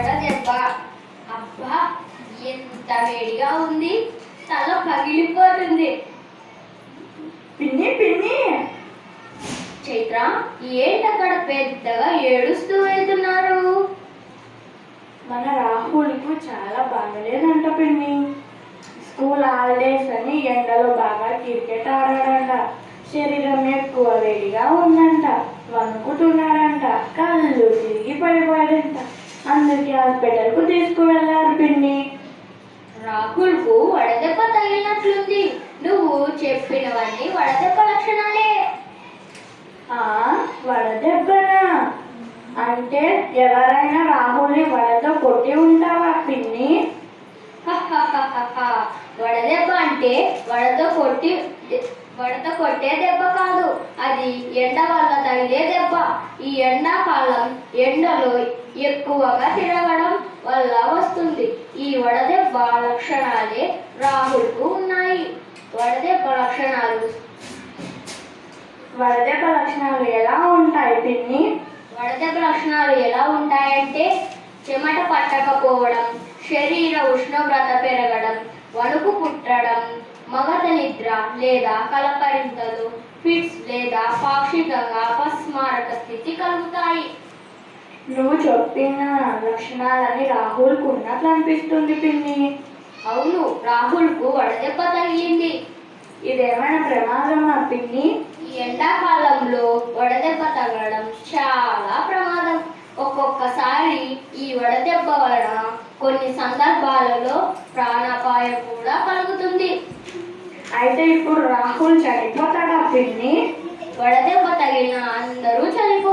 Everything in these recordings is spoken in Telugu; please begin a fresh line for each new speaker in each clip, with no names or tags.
వడదెబ్బ అబ్బా ఎంత వేడిగా ఉంది. తల పగిలిపోతుంది.
పిన్ని పిన్ని.
చైత్ర ఏంటక్కడ పెద్దగా ఏడుస్తూ వెళ్తున్నారు.
మన రాహుల్కు చాలా బాగలేదంట పిన్ని. స్కూల్ హాలిడేస్ అని ఎండలో బాగా క్రికెట్ ఆడాడంట. శరీరం ఎక్కువ వేడిగా ఉందంట. వణుకుతున్నాడంట. కళ్ళు తిరిగి పడిపోయాడంట. అందుకే హాస్పిటల్కు తీసుకువెళ్ళారు పిన్ని.
రాహుల్కు వడదెబ్బ తగిలినట్లుంది. నువ్వు చెప్పినవన్నీ వడదెబ్బ లక్షణాలే.
ఆ వడదెబ్బనా? అంటే ఎవరైనా రాహుల్ని వడతో కొట్టి ఉంటావా పిన్ని.
వడదెబ్బ అంటే వడతో కొట్టి వడతో కొట్టే దెబ్బ కాదు. అది ఎండ వల్ల తగిలే దెబ్బ. ఈ ఎండాకాలం ఎండలో ఎక్కువగా తిరగడం వల్ల వస్తుంది. ఈ వడదెబ్బ లక్షణాలే రాహుల్కు ఉన్నాయి. వడదెబ్బ లక్షణాలు?
వడదెబ్బ లక్షణాలు ఎలా ఉంటాయి పిన్ని?
వడదెబ్బ లక్షణాలు ఎలా ఉంటాయంటే చెమట పట్టకపోవడం శరీర ఉష్ణోగ్రత పెరగడం వణుకు పుట్టడం మగత నిద్ర లేదా కలపరింతలు ఫిట్స్ లేదా పాక్షికంగా అపస్మారక స్థితి కలుగుతాయి.
నువ్వు చెప్పిన లక్షణాలని రాహుల్కు ఉన్నట్లు అనిపిస్తుంది పిన్ని.
అవును రాహుల్కు వడదెబ్బ తగిలింది.
ఇదేమైనా ప్రమాదమా పిన్ని?
ఈ ఎండాకాలంలో వడదెబ్బ తగలడం చాలా ప్రమాదం. ఒక్కొక్కసారి ఈ వడదెబ్బ వలన కొన్ని సందర్భాలలో ప్రాణాపాయం కూడా కలుగుతుంది.
అయితే ఇప్పుడు రాహుల్ చనిపోతాడా పిన్ని?
వడదెబ్బ తగిలిన అందరూ చనిపోరు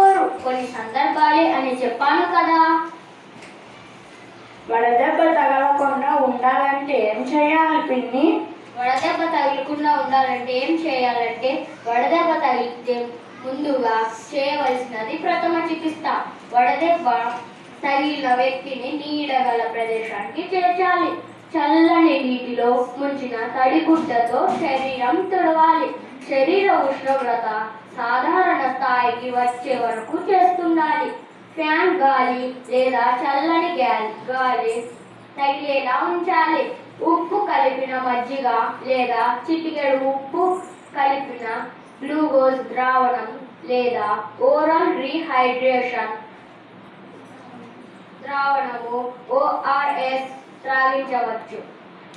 కొన్ని సందర్భాలే అని చెప్పాను కదా.
వడదెబ్బ తగలకుండా ఉండాలంటే ఏం చేయాలి పిన్ని?
వడదెబ్బ తగలకుండా ఉండాలంటే ఏం చేయాలంటే వడదెబ్బ తగిలితే ముందుగా చేయవలసినది ప్రథమ చికిత్స. వడదెబ్బ తగిలిన వ్యక్తిని నీడగల ప్రదేశానికి చేర్చాలి. చల్లని నీటిలో ముంచిన తడిగుడ్డతో శరీరం తుడవాలి. శరీర ఉష్ణోగ్రత సాధారణ స్థాయికి వచ్చే వరకు చేస్తుండాలి. ఫ్యాన్ గాలి లేదా చల్లని గాలి తగిలేలా ఉంచాలి. ఉప్పు కలిపిన మజ్జిగ లేదా చిటికెడు ఉప్పు కలిపిన గ్లూకోజ్ ద్రావణం లేదా ఓరల్ రీహైడ్రేషన్ ద్రావణము ఓఆర్ఎస్ త్రాగించవచ్చు.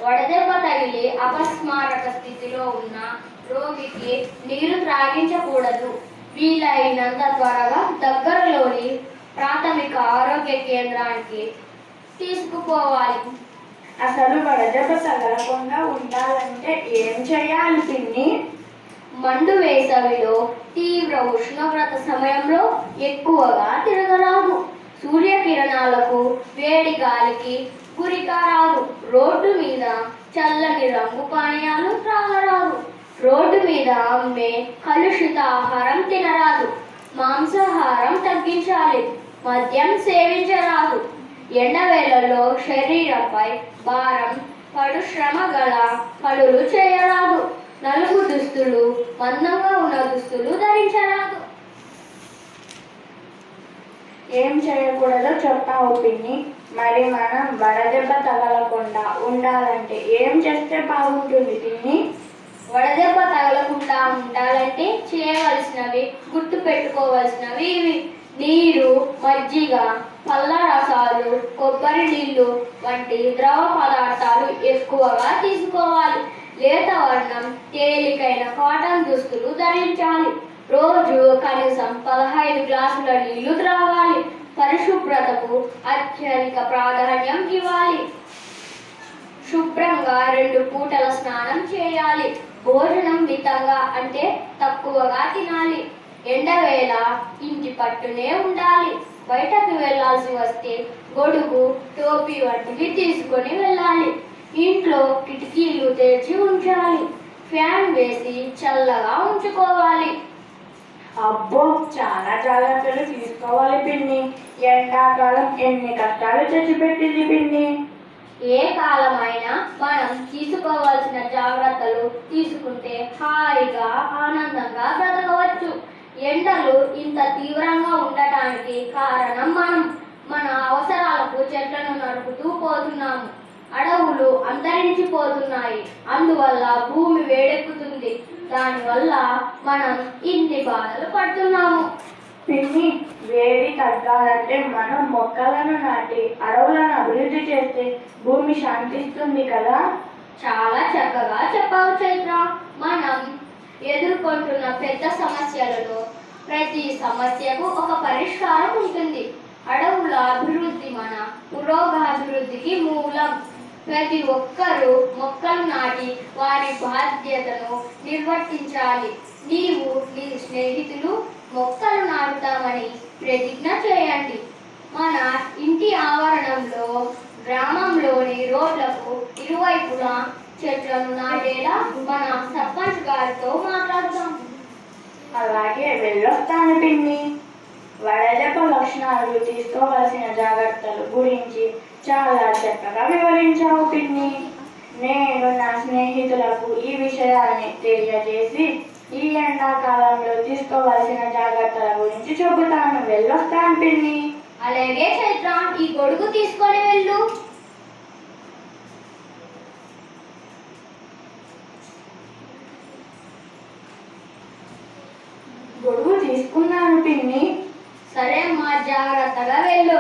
వడదెబ్బ తగిలి అపస్మారక స్థితిలో ఉన్న రోగికి నీరు త్రాగించకూడదు. వీలైనంత త్వరగా దగ్గరలోని ప్రాథమిక ఆరోగ్య కేంద్రానికి తీసుకుపోవాలి.
అసలు వడదెబ్బ తగలకుండా ఉండాలంటే ఏం చేయాలి పిన్ని?
మండు వేసవిలో తీవ్ర ఉష్ణోగ్రత సమయంలో ఎక్కువగా తిరగరాదు. సూర్యకిరణాలకు వేడి గాలికి గురికారాదు. రోడ్డు మీద చల్లని రంగు పానీయాలు త్రాగరాదు. రోడ్డు మీద అమ్మే కలుషిత ఆహారం తినరాదు. మాంసాహారం తగ్గించాలి. మద్యం సేవించరాదు. ఎండవేళలో శరీరంపై భారం పడు శ్రమ గల పనులు చేయరాదు. నలుగు దుస్తులు మందంగా ఉన్న దుస్తులు ధరించరాదు.
ఏం చేయకూడదో చెప్పావు పిన్ని. మరి మనం వడదెబ్బ తగలకుండా ఉండాలంటే ఏం చేస్తే బాగుంటుంది పిన్ని
వడదెబ్బ తగలకుండా ఉండాలంటే చేయవలసినవి గుర్తు పెట్టుకోవలసినవి ఇవి. నీరు మజ్జిగ పళ్ళ రసాలు కొబ్బరి నీళ్ళు వంటి ద్రవ పదార్థాలు ఎక్కువగా తీసుకోవాలి. లేత వర్ణం తేలికైన కాటన్ దుస్తులు ధరించాలి. రోజు కనీసం పదహైదు గ్లాసుల నీళ్ళు త్రాగాలి. పరిశుభ్రతకు అత్యధిక ప్రాధాన్యం ఇవ్వాలి. శుభ్రంగా రెండు పూటల స్నానం చేయాలి. భోజనం మితంగా అంటే తక్కువగా తినాలి. ఎండవేళ ఇంటి పట్టునే ఉండాలి. బయటకు వెళ్ళాల్సి వస్తే గొడుగు టోపీ వంటివి తీసుకొని వెళ్ళాలి. ఇంట్లో కిటికీలు తెరిచి ఉంచాలి. ఫ్యాన్ వేసి చల్లగా ఉంచుకోవాలి.
అబ్బో చాలా జాగ్రత్తలు తీసుకోవాలి పిన్ని. ఎండాకాలం ఎన్ని కష్టాలు తెచ్చిపెట్టింది పిన్ని.
ఏ కాలమైనా మనం తీసుకోవాల్సిన జాగ్రత్తలు తీసుకుంటే హాయిగా ఆనందంగా బ్రతకవచ్చు. ఎండలు ఇంత తీవ్రంగా ఉండటానికి కారణం మనం. మన అవసరాలకు చెట్లను నరుకుతూ పోతున్నాము. అడవులు అంతరించిపోతున్నాయి. అందువల్ల భూమి వేడెక్కుతుంది. దానివల్ల మనం ఇన్ని బాధలు పడుతున్నాము.
ఏది తగ్గాలంటే మనం మొక్కలను నాటి అడవులను అభివృద్ధి చేస్తే భూమి శాంతిస్తుంది కదా?
చాలా చక్కగా చెప్పావు చైత్ర. మనం ఎదుర్కొంటున్న పెద్ద సమస్యలలో ప్రతి సమస్యకు ఒక పరిష్కారం ఉంటుంది. అడవుల అభివృద్ధి మన పురోగాభివృద్ధికి మూలం. ప్రతి ఒక్కరూ మొక్కలు నాటి వారి బాధ్యతను నిర్వర్తించాలి. నీవు నీ స్నేహితులు మొక్క నాటుతామని ప్రతిజ్ఞ చేయండి. మన ఇంటి ఆవరణంలో గ్రామంలోని రోడ్లకు ఇరువైపులా చెట్లను నాటేలా మన సర్పంచ్ గారితో మాట్లాడుతాం
అలాగే వెళ్ళొస్తాను పిన్ని. వడదెబ్బ లక్షణాలు తీసుకోవాల్సిన జాగ్రత్తల గురించి చాలా చక్కగా వివరించావు పిన్ని. నేను నా స్నేహితులకు ఈ విషయాన్ని తెలియజేసి ఈ ఎండాకాలంలో తీసుకోవాల్సిన జాగ్రత్తల గురించి చెబుతాను. వెళ్ళొస్తాను పిన్ని
అలాగే చైత్ర ఈ గొడుగు తీసుకొని వెళ్ళు.
గొడుగు తీసుకున్నాను పిన్ని.
సరే అమ్మా జాగ్రత్తగా వెళ్ళు.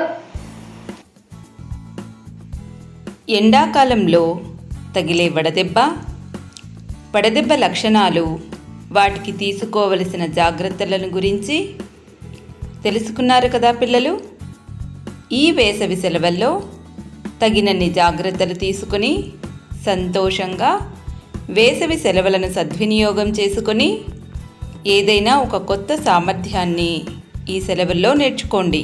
ఎండాకాలంలో తగిలే వడదెబ్బ వడదెబ్బ లక్షణాలు వాటికి తీసుకోవలసిన జాగ్రత్తలను గురించి తెలుసుకున్నారు కదా పిల్లలు? ఈ వేసవి సెలవుల్లో తగినన్ని జాగ్రత్తలు తీసుకుని సంతోషంగా వేసవి సెలవులను సద్వినియోగం చేసుకొని ఏదైనా ఒక కొత్త సామర్థ్యాన్ని ఈ సెలవుల్లో నేర్చుకోండి.